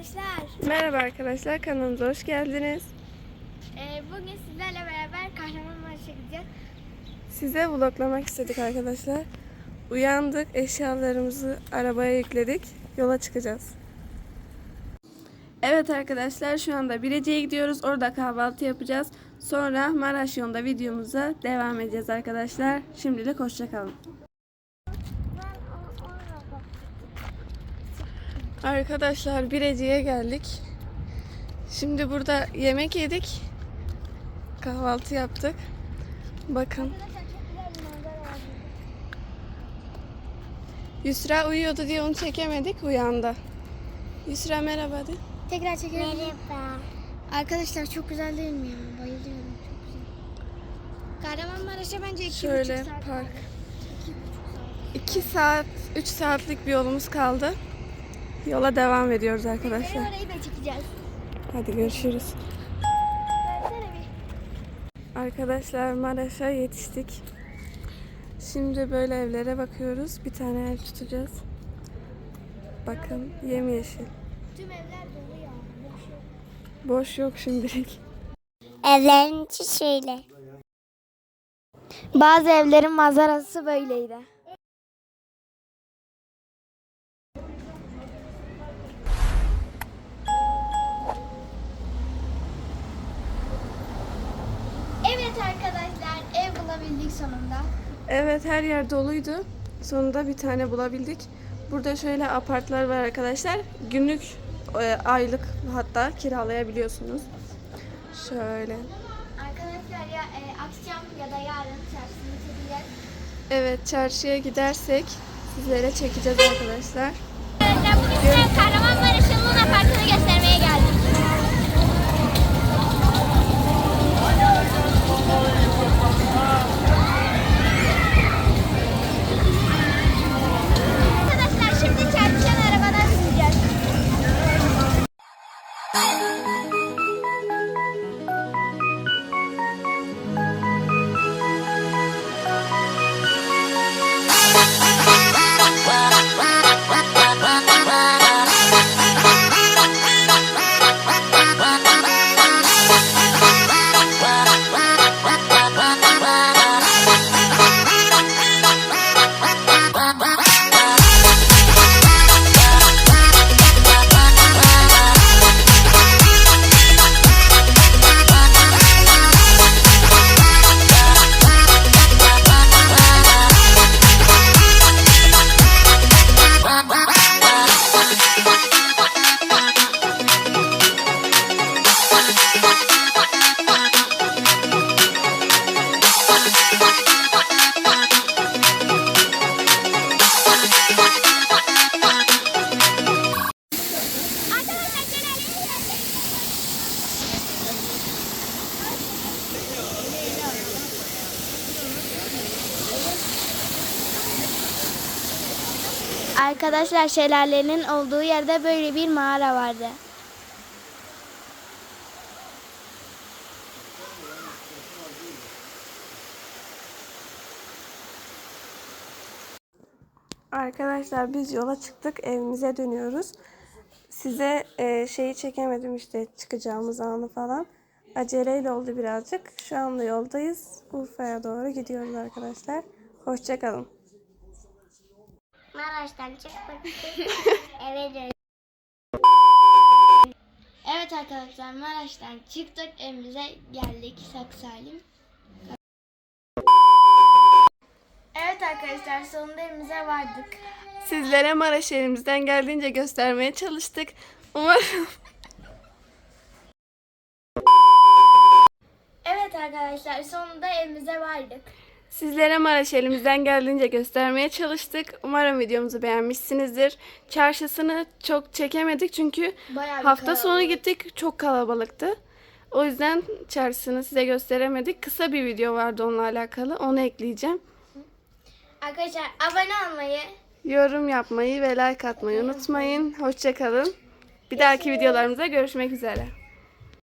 arkadaşlar. Merhaba arkadaşlar kanalımıza hoş geldiniz. Ee, bugün sizlerle beraber Kahramanmaraş'a gideceğiz. Size vloglamak istedik arkadaşlar. Uyandık, eşyalarımızı arabaya yükledik. Yola çıkacağız. Evet arkadaşlar şu anda Bilecik'e gidiyoruz. Orada kahvaltı yapacağız. Sonra Maraş yolunda videomuza devam edeceğiz arkadaşlar. Şimdilik hoşçakalın. Arkadaşlar Bilecik'e geldik. Şimdi burada yemek yedik. Kahvaltı yaptık. Bakın. Yusra uyuyordu diye onu çekemedik. Uyandı. Yusra merhaba de. Tekrar çekelim. Merhaba. Arkadaşlar çok güzel değil mi ya? Bayılıyorum çok güzel. Kahramanmaraş'a bence iki Şöyle buçuk saat. park. İki buçuk saat. 2 saat, 3 saatlik bir yolumuz kaldı. Yola devam ediyoruz arkadaşlar. orayı da çekeceğiz. Hadi görüşürüz. Arkadaşlar Maraş'a yetiştik. Şimdi böyle evlere bakıyoruz. Bir tane ev tutacağız. Bakın yemyeşil. Tüm evler dolu ya. Boş yok. Boş yok şimdilik. Evlerin içi şöyle. Bazı evlerin manzarası böyleydi. Bulabildik sonunda. Evet her yer doluydu. Sonunda bir tane bulabildik. Burada şöyle apartlar var arkadaşlar. Günlük, e, aylık hatta kiralayabiliyorsunuz. Şöyle. Arkadaşlar ya e, akşam ya da yarın çarşısını çekeceğiz. Evet çarşıya gidersek sizlere çekeceğiz arkadaşlar. Arkadaşlar şelalenin olduğu yerde böyle bir mağara vardı. Arkadaşlar biz yola çıktık evimize dönüyoruz. Size e, şeyi çekemedim işte çıkacağımız anı falan. Aceleyle oldu birazcık. Şu anda yoldayız. Urfa'ya doğru gidiyoruz arkadaşlar. Hoşçakalın. Maraş'tan çıktık. Eve dön. Evet arkadaşlar Maraş'tan çıktık evimize geldik sak salim. Evet arkadaşlar sonunda evimize vardık. Sizlere Maraş elimizden geldiğince göstermeye çalıştık. Umarım Evet arkadaşlar sonunda evimize vardık. Sizlere Maraş elimizden geldiğince göstermeye çalıştık. Umarım videomuzu beğenmişsinizdir. Çarşısını çok çekemedik çünkü Bayağı bir hafta sonu gittik. Çok kalabalıktı. O yüzden çarşısını size gösteremedik. Kısa bir video vardı onunla alakalı. Onu ekleyeceğim. Arkadaşlar abone olmayı, Yorum yapmayı ve like atmayı unutmayın. Hoşçakalın. Bir dahaki videolarımızda görüşmek üzere.